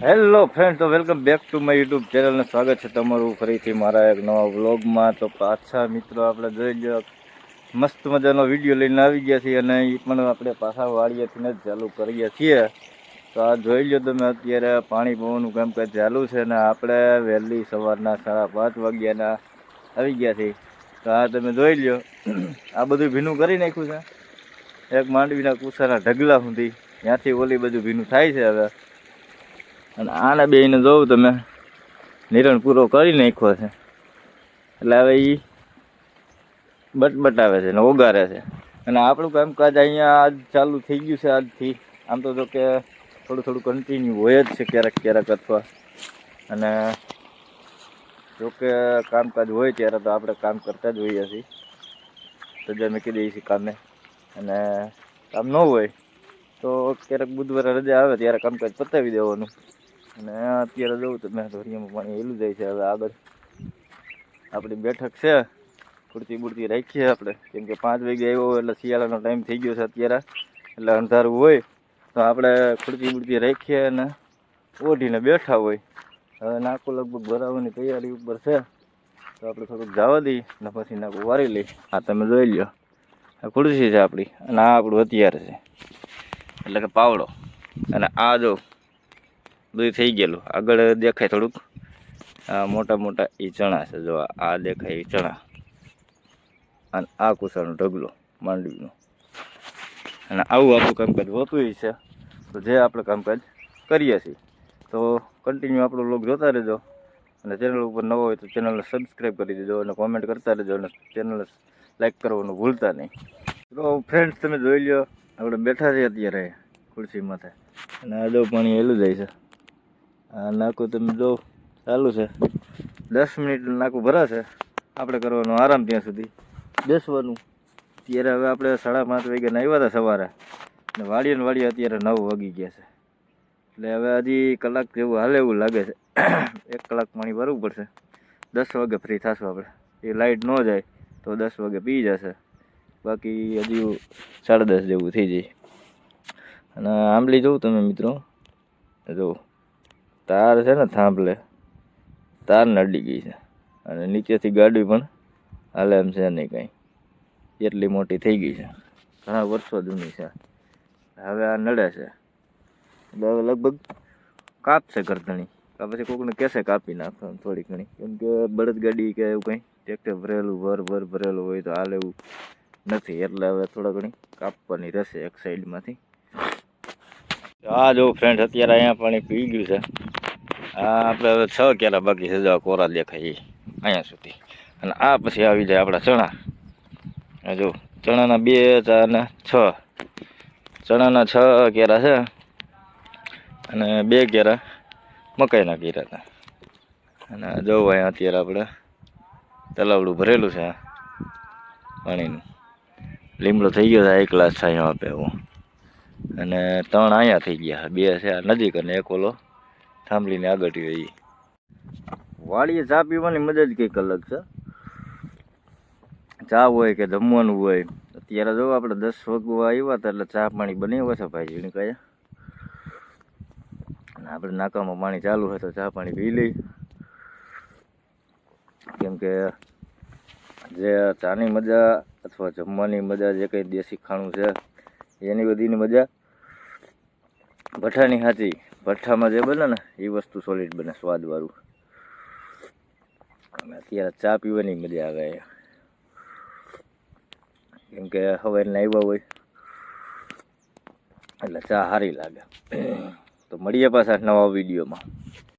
Hello friend તો welcome back to my YouTube ચેનલને સ્વાગત છે તમારું ફરીથી મારા એક નવા વ્લોગમાં તો પાછા મિત્રો આપણે જોઈ લો મસ્ત મજાનો વીડિયો લઈને આવી ગયા છીએ અને એ પણ આપણે પાછા વાડીએથી જ ચાલુ કરીએ છીએ. તો આ જોઈ લો તમે અત્યારે પાણી પવનનું કામકાજ ચાલુ છે અને આપણે વહેલી સવારના સાડા પાંચ વાગ્યાના આવી ગયા છીએ. તો આ તમે જોઈ લો આ બધું ભીનું કરી નાખ્યું છે. એક માંડવીના કુસાના ઢગલા સુધી ત્યાંથી ઓલી બધું ભીનું થાય છે હવે. અને આને બેને જોઉં તમે નિરણ પૂરો કરી નાખ્યો છે. એટલે હવે એ બટબટાવે છે ને ઓગારે છે. અને આપણું કામકાજ અહીંયા આજ ચાલુ થઈ ગયું છે આજથી. આમ તો જો કે થોડું થોડું કન્ટિન્યુ હોય જ છે ક્યારેક ક્યારેક અથવા. અને જો કે કામકાજ હોય ત્યારે તો આપણે કામ કરતા જ હોઈએ છીએ. રજા મૂકી દઈએ છીએ કામે. અને કામ ન હોય તો ક્યારેક બુધવારે રજા આવે ત્યારે કામકાજ પતાવી દેવાનું. અને અત્યારે જોઉં તો મેં ધોરિયામાં પાણી હેલું જાય છે. હવે આગળ આપણી બેઠક છે. કુર્તી બુરતી રાખીએ આપણે. કેમ કે પાંચ વાગે આવ્યો એટલે શિયાળાનો ટાઈમ થઈ ગયો છે અત્યારે. એટલે અંધારું હોય તો આપણે ખુરતી બુરતી રાખીએ અને ઓઢીને બેઠા હોય. હવે નાકું લગભગ ભરાવાની તૈયારી ઉપર છે. તો આપણે થોડુંક જવા દઈએ ને પછી નાકું વારી લઈ આ તમે જોઈ લ્યો. આ ખુરશી છે આપણી અને આ આપણું હથિયાર છે. એટલે કે પાવડો. અને આ જો બધું થઈ ગયેલું. આગળ દેખાય થોડુંક. મોટા મોટા એ ચણા છે, જો આ દેખાય એ ચણા. અને આ કુસાનો ઢગલો, માંડવીનો. અને આવું આપણું કામકાજ હોતું છે. તો જે આપણે કામકાજ કરીએ છીએ. તો કન્ટિન્યુ આપણો લોક જોતા રહેજો. અને ચેનલ ઉપર નવો હોય તો ચેનલને સબસ્ક્રાઈબ કરી દેજો અને કોમેન્ટ કરતા રહેજો અને ચેનલને લાઈક કરવાનું ભૂલતા નહીં. તો ફ્રેન્ડ્સ તમે જોઈ લો આપણે બેઠા છીએ અત્યારે ખુરશી માથે. અને આ જો પાણી હેલું જાય છે. નાકું તમે જો, ચાલુ છે. દસ મિનિટ નાકું ભરાશે આપણે કરવાનું આરામ ત્યાં સુધી. બેસવાનું. ત્યારે હવે આપણે સાડા પાંચ વાગ્યાના આવ્યા હતા સવારે. અને વાડીએ ને વાડીએ અત્યારે નવ વાગી ગયા છે. એટલે હવે હજી કલાક જેવું હાલે એવું લાગે છે. એક કલાક પાણી ભરવું પડશે. દસ વાગે ફ્રી થશું આપણે. એ લાઇટ ન જાય તો દસ વાગે પી જશે. બાકી હજી સાડા દસ જેવું થઈ જાય. અને આંબલી જોઉં તમે મિત્રો? જો. તાર છે ને, થાંભલે. તાર નડી ગઈ છે. અને નીચેથી ગાડી પણ હાલે એમ છે નહીં કાંઈ. એટલી મોટી થઈ ગઈ છે. ઘણા વર્ષો જૂની છે. હવે આ નડે છે. એટલે હવે લગભગ કાપશે ગરદણી કા પછી કોકને કહેશે કાપી નાખવાનું થોડી ઘણી. કેમ કે બળદગાડી કે એવું કંઈ ટ્રેક્ટર ભરેલું ભર ભર ભરેલું હોય તો હાલ એવું નથી. એટલે હવે થોડા ઘણી કાપવાની રહેશે એક સાઈડમાંથી આ જો ફ્રેન્ડ અત્યારે અહીંયા પાણી પી ગયું છે. આ આપણે હવે છ કેરા બાકી છે, જો કોરા દેખાય અહીંયા સુધી. અને આ પછી આવી જાય આપણા ચણા. જો, ચણાના બે ચાર ને છ. ચણાના છ કેરા છે. અને બે કેરા મકાઈના કેરા હતા અને જો અહીંયા અત્યારે આપણે તલાવડું ભરેલું છે પાણીનું. લીમડો થઈ ગયો છે એક ગ્લાસ છાંયો આપે એવો અને ત્રણ અહીંયા થઈ ગયા બે છે નજીક અને એક ઓલો થાંભલીને આગળ રહી વાળીએ ચા પીવાની મજા જ કંઈક અલગ છે. ચા હોય કે જમવાનું હોય. અત્યારે જો આપણે દસ વાગવા આવ્યા હતા એટલે ચા પાણી બનાવ્યો છે ભાઈ જીણી કયા અને આપણે નાકામાં પાણી ચાલુ હોય તો ચા પાણી પી લઈ કેમ કે જે ચાની મજા અથવા જમવાની મજા જે કંઈ દેશી ખાણું છે, એની બધીની મજા. ભઠ્ઠાની સાચી ભઠ્ઠામાં જે બને ને, એ વસ્તુ સોલિડ બને સ્વાદવાળું અને અત્યારે ચા પીવાની મજા આવે કેમ કે હવે આવ્યા હોય, એટલે ચા સારી લાગે. તો મળીએ પાછા નવા વિડીયોમાં.